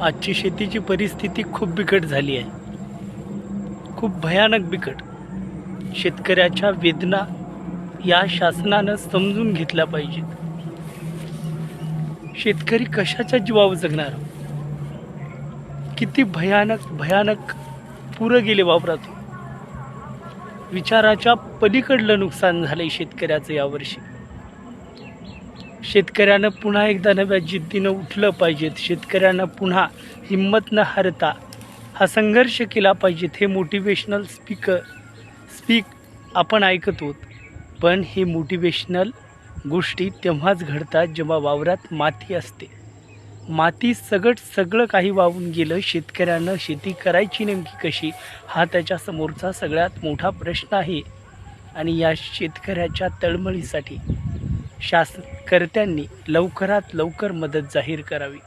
आजची शेतीची परिस्थिती खूप बिकट झाली आहे. खूप भयानक बिकट. शेतकऱ्याच्या वेदना या शासनानं समजून घेतल्या पाहिजेत. शेतकरी कशाच्या जीवावर जगणार? किती भयानक भयानक पुरं गेले वापरातून विचाराच्या पलीकडलं नुकसान झालंय शेतकऱ्याचं यावर्षी शेतकऱ्यानं पुन्हा एकदा नव्या जिद्दीनं उठलं पाहिजेत. शेतकऱ्यानं पुन्हा हिंमत न हरता हा संघर्ष केला पाहिजेत. हे मोटिवेशनल स्पीकर स्पीक आपण ऐकत आहोत पण हे मोटिवेशनल गोष्टी तेव्हाच घडतात जेव्हा वावरात माती असते. माती सगट सगळं काही वाहून गेलं शेतकऱ्यानं शेती करायची नेमकी कशी हा त्याच्या समोरचा सगळ्यात मोठा प्रश्न आहे. आणि या शेतकऱ्याच्या तळमळीसाठी शासनकर्त्यांनी लवकरात लवकर मदत जाहीर करावी.